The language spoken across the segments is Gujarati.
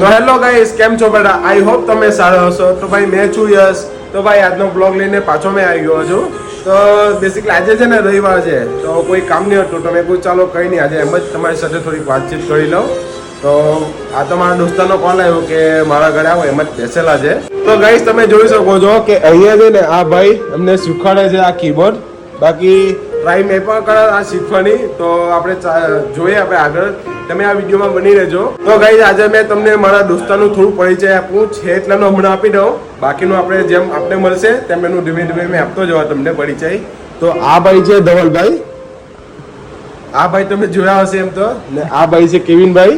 તો હેલો ગાઈસ કેમ છો બેટા આઈ હોપ તમે સારા હશો. તો ભાઈ, મેં છું યશ. તો ભાઈ, આજનો બ્લોગ લઈને પાછો મેં આવી ગયો છું. તો બેસિકલી આજે છે ને રવિવાર છે. તો કોઈ કામ નહીં હતું. તો મેં કહ્યું ચાલો કંઈ નહીં, આજે એમ જ તમારી સાથે થોડીક વાતચીત કરી લઉં. તો આ તો મારા દોસ્તાનો કોલ આવ્યો કે મારા ઘરે આવો, એમ જ બેસેલા છે. તો ગાઈસ તમે જોઈ શકો છો કે અહીંયા છે ને આ ભાઈ અમને શીખવાડે છે આ કીબોર્ડ બાકી ટ્રાય મેં પણ કરે આ શીખવાની તો આપણે જોઈએ આપણે આગળ. તમે આ વિડીયોમાં બની રહેજો. તો ગાઈઝ આજે મેં તમને મારા દોસ્તાનું થોડું પરિચય આપું. છે એટલાનો હમણાં આપી દઉં. બાકીનું આપણે જેમ આપણે મળશે તેમ એનું ધીમે ધીમે મેં આપતો જવા તમને પરિચય. તો આ ભાઈ છે ધવલભાઈ. આ ભાઈ તમે જોયા હશે એમ તો. ને આ ભાઈ છે કેવિનભાઈ.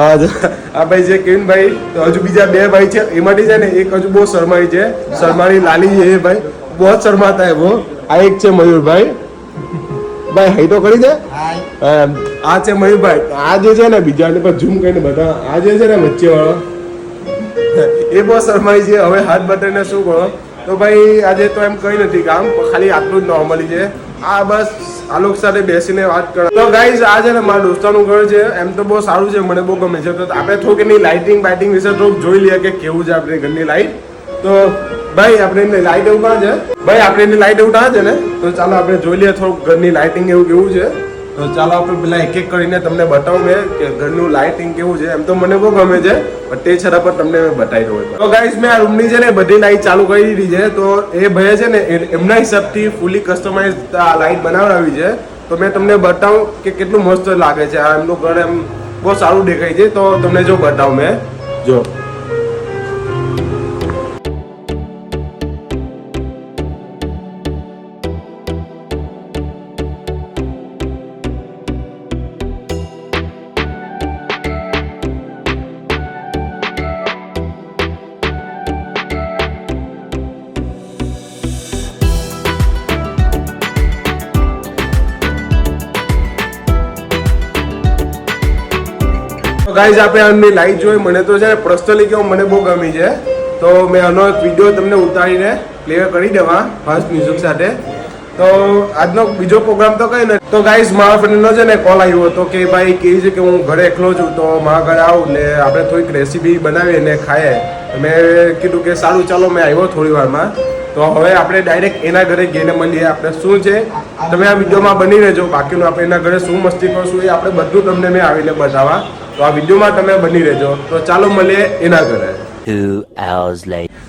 આ ભાઈ છે કેવિનભાઈ. તો હજુ બીજા બે ભાઈ છે. એમાંથી છે ને એક હજુ બહુ શરમાઈ છે. શરમાની લાલી છે એ ભાઈ. બહુ જ શરમાતા એ वो આ એક છે મયુરભાઈ. ભાઈ હઈ તો કરી દે આ છે મયુરભાઈ. આ જે છે ને બીજાને પર ઝૂમ કરીને બધા આ જે છે ને વચ્ચે વાળો એ બહુ શરમાઈ છે. હવે હાથ બતાવીને શું કરો તો ભાઈ આજે તો એમ કઈ નથી કામ ખાલી આટલું જ નોર્મલી છે. આ બસ આલોક સાથે બેસીને વાત કરો તો ગાઈઝ આ છે ને મારા દોસ્તાનું ઘર છે. એમ તો બહુ સારું છે મને બહુ ગમે છે. તો આપણે થોડીક એની લાઇટિંગ બાઇટિંગ વિશે થોડુંક જોઈ લઈએ કે કેવું છે આપણી ઘરની લાઇટ તો ભાઈ, આપણે એની લાઇટ એવું કાં છે. ભાઈ, આપણે એની લાઇટ એવું કાં છે ને? તો ચાલો આપણે જોઈ લઈએ થોડુંક ઘરની લાઇટિંગ એવું કેવું છે. તો ચાલો આપણે પેલા એક એક કરીને તમને બતાવું મેં કે ઘરનું લાઇટિંગ કેવું છે. એમ તો મને બહુ ગમે છે, પણ તે છતાં પણ તમને મેં બતાવી દઉં તો ગાઈસ મેં આ રૂમની છે ને બધી લાઇટ ચાલુ કરી દીધી છે. તો એ ભાઈએ છે ને એમના હિસાબથી ફૂલી કસ્ટમાઇઝ આ લાઇટ બનાવડાવી છે. તો મેં તમને બતાવું કે કેટલું મસ્ત લાગે છે. આ એમનું ઘર એમ બહુ સારું દેખાય છે. તો તમને જો બતાવું મેં. જો. ગાઈઝ આપણે આની લાઈટ જોઈ. મને તો છે ને પર્સનલી કેવું, મને બહુ ગમી છે. તો મેં આનો એક વીડિયો તમને ઉતારીને પ્લે કરી દેવા ફાસ્ટ મ્યુઝિક સાથે. તો આજનો બીજો પ્રોગ્રામ તો કઈ નથી. તો ગાઈઝ મારા ફ્રેન્ડનો છે ને કોલ આવ્યો હતો કે ભાઈ કેવી છે કે હું ઘરે એકલો છું, તો મારા ઘરે આવું ને આપણે થોડીક રેસીપી બનાવીએ ને ખાઈએ. મેં કીધું કે સારું, ચાલો મેં આવ્યો થોડી વારમાં. તો હવે આપણે ડાયરેક્ટ એના ઘરે ગઈને મળીએ. આપણે શું છે? તમે આ વિડીયોમાં બની રહેજો. બાકીનું આપણે એના ઘરે શું મસ્તી કરશું એ આપણે બધું તમને મેં આવીને બતાવવા. તો આ વિડીયોમાં તમે બની રહેજો. તો ચાલો મળીએ એના ઘરે.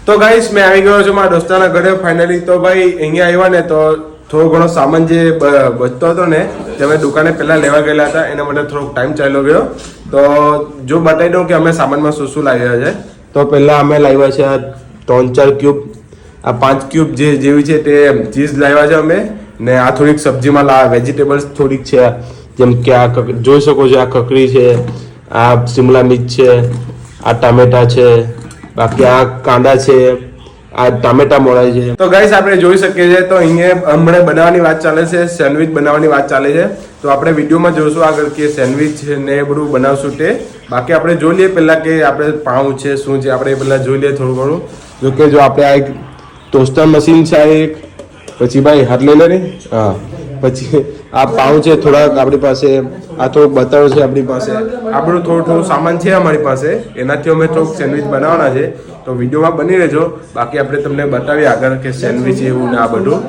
તો ગાઈસ મેં આવી ગયો છું મારા દોસ્તાના ઘરે ફાઇનલી તો ભાઈ અહીંયા આવ્યા ને તો થોડો ઘણો સામાન જે બચતો હતો ને તે અમે દુકાને પહેલાં લેવા ગયેલા હતા. એના માટે થોડોક ટાઈમ ચાલ્યો ગયો. તો જો બતાવી દઉં કે અમે સામાનમાં શું શું લાવ્યા છે. તો પહેલાં અમે લાવ્યા છે આ ત્રણ ચાર ક્યુબ આ પાંચ ક્યુબ જે જેવી છે તે ચીઝ લાવ્યા છે અમે. ને આ થોડીક સબ્જીમાં લા વેજીટેબલ્સ થોડીક છે. જેમ કે આ જોઈ શકો છો આ કકડી છે. આ શિમલા મિર્ચ છે, આ ટામેટા છે, બાકી આ કાંદા છે, આ ટામેટા મોળાય છે. તો ગાઈસ આપણે જોઈ શકીએ છીએ, તો અહીંયા હમણાં બનાવવાની વાત ચાલે છે, સેન્ડવિચ બનાવવાની વાત ચાલે છે. તો આપણે વિડીયોમાં જોઈશું આગળ કે સેન્ડવિચ ને એ બધું બનાવશું તે. બાકી આપણે જોઈ લઈએ પહેલાં કે આપણે પાઉં છે, શું છે, આપણે પહેલાં જોઈ લઈએ થોડું ઘણું. જો કે જો આપણે આ એક ટોસ્ટર મશીન છે, આ એક. પછી ભાઈ હાથ લઈ લે ને હા. પછી આ પાઉં છે, થોડાક આપણી પાસે આ થોડુંક બતાવો છે આપણી પાસે. આપણું થોડું થોડું સામાન છે અમારી પાસે. એનાથી અમે થોડુંક સેન્ડવિચ બનાવવાના છે. તો વિડીયોમાં બની રહેજો. બાકી આપણે તમને બતાવીએ આગળ કે સેન્ડવિચ એવું ને આ બધું.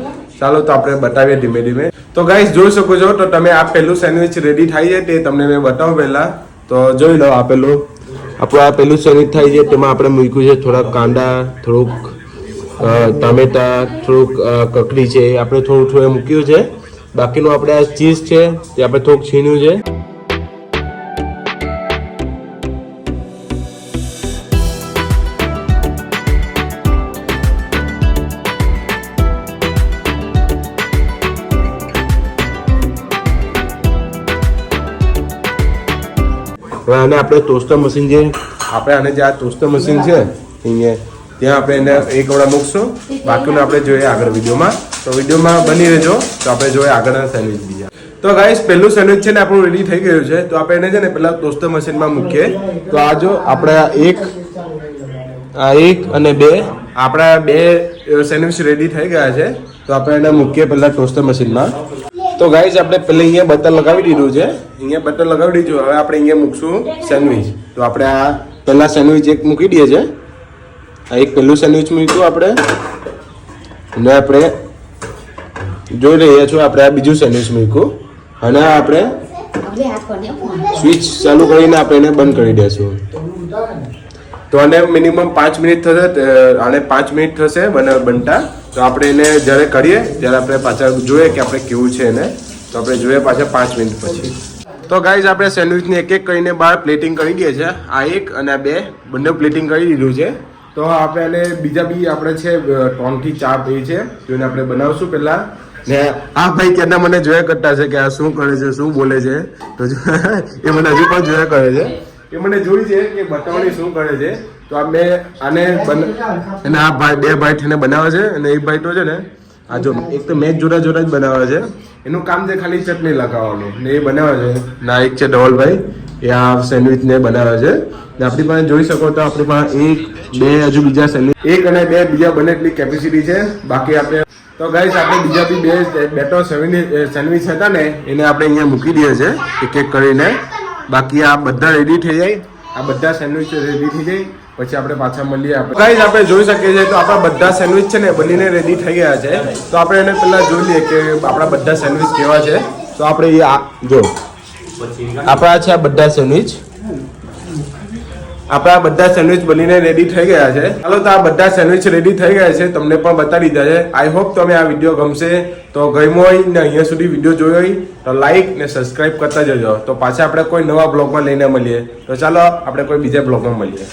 ચાલો તો આપણે બતાવીએ ધીમે ધીમે. તો ગાઈસ જોઈ શકો છો, તો તમે આ પહેલું સેન્ડવિચ રેડી થાય છે તે તમને મેં બતાવું પહેલાં. તો જોઈ લો આ પહેલું. આપણું આ પેલું સેન્ડવિચ થાય છે, તેમાં આપણે મૂક્યું છે થોડાક કાંદા, થોડુંક ટામેટા, થોડુંક કકડી છે. આપણે થોડું થોડું મૂક્યું છે. બાકીનું આપણે આ ચીઝ છે તે આપણે થોડુંક છીન્યું છે. આને આપણે ટોસ્ટર મશીન જે આપણે આને જે આ ટોસ્ટર મશીન છે અહીંયા ત્યાં આપણે એને એક વડા મૂકશું. બાકીનું આપણે જોઈએ આગળ વિડીયોમાં. તો વિડીયોમાં બની રહેજો. તો આપણે જોઈએ આગળના સેન્ડવિચ બીજા. તો ગાઈસ પહેલું સેન્ડવિચ છે ને આપણું રેડી થઈ ગયું છે. તો આપણે એને છે ને પહેલાં ટોસ્ટર મશીનમાં મૂકીએ. તો આ જો આપણે એક, આ એક અને બે, આપણા બે સેન્ડવિચ રેડી થઈ ગયા છે. તો આપણે એને મૂકીએ પહેલા ટોસ્ટર મશીનમાં તો ગાઈસ આપણે પહેલાં અહીંયા બટર લગાવી દીધું છે. અહીંયા બટર લગાવી દીધું. હવે આપણે અહીંયા મૂકશું સેન્ડવિચ તો આપણે આ પહેલાં સેન્ડવિચ એક મૂકી દઈએ છે. આ એક પહેલું સેન્ડવિચ મૂક્યું આપણે. અને આપણે જોઈ રહ્યા છો આપણે આ બીજું સેન્ડવિચ મૂક્યું. અને આપણે સ્વિચ ચાલુ કરીને આપણે એને બંધ કરી દઈશું તો આને મિનિમમ પાંચ મિનિટ થશે આને પાંચ મિનિટ થશે બને બનતા. તો આપણે એને જ્યારે કરીએ ત્યારે આપણે પાછા જોઈએ કે આપણે કેવું છે એને. તો આપણે જોઈએ પાછા પાંચ મિનિટ પછી. તો ગાઈઝ આપણે સેન્ડવિચને એક એક કરીને બહાર પ્લેટિંગ કરી દઈએ છે. આ એક અને આ બે બંને પ્લેટિંગ કરી દીધું છે. તો આપણે એને બીજા બી આપણે છે ત્રણથી ચાર પે છે, જોઈને આપણે બનાવશું પહેલા. ને આ ભાઈ કેના મને જોયા કરતા છે કે આ શું કરે છે, શું બોલે છે? તો એ મને હજુ પણ જોયા કરે છે. એ મને જોઈ છે કે બતાવણી શું કરે છે. તો આ મેં આને અને આ ભાઈ, બે ભાઈ થઈને બનાવે છે અને એક ભાઈ તો છે ને, આ જો, એક તો મેચ જોડા જોડા જ બનાવે છે. એનું કામ છે ખાલી ચટણી લગાવવાનું. ને એ બનાવે છે. ના એક છે ધવલભાઈ. એ આ સેન્ડવિચ ને બનાવે છે. ને આપણી પાસે જોઈ શકો તો આપણી પાસે એક, બે, હજુ બીજા સેન્ડવિચ એક અને બે બીજા બને એટલી કેપેસિટી છે. બાકી આપણે તો ગાઈસ આપણે બીજા બી બે બેટો સેન્ડવિચ હતા ને, એને આપણે અહીંયા મૂકી દઈએ છે એક એક કરીને. બાકી આ બધા રેડી થઈ જાય. આ બધા સેન્ડવિચ રેડી થઈ જાય. પછી આપણે પાછા મળીએ આપણે. ગાઈસ આપણે જોઈ શકીએ છીએ તો આપણા બધા સેન્ડવિચ છે ને બનીને રેડી થઈ ગયા છે. તો આપણે એને પહેલાં જોઈ લઈએ કે આપણા બધા સેન્ડવિચ કેવા છે. તો આપણે આ, જો. આપણા છે આ બધા સેન્ડવિચ આપણા બધા સેન્ડવિચ બનીને રેડી થઈ ગયા છે. ચાલો તો આ બધા સેન્ડવિચ રેડી થઈ ગયા છે. તમને પણ બતાવી દીધા છે. આઈ હોપ તમે આ વીડિયો ગમશે. તો ગમ્યો હોય ને અહીંયા સુધી વીડિયો જોયો હોય, તો લાઈક ને સબસ્ક્રાઇબ કરતા જજો. તો પાછા આપણે કોઈ નવા બ્લોગમાં લઈને મળીએ. તો ચાલો, આપણે કોઈ બીજા બ્લોગમાં મળીએ.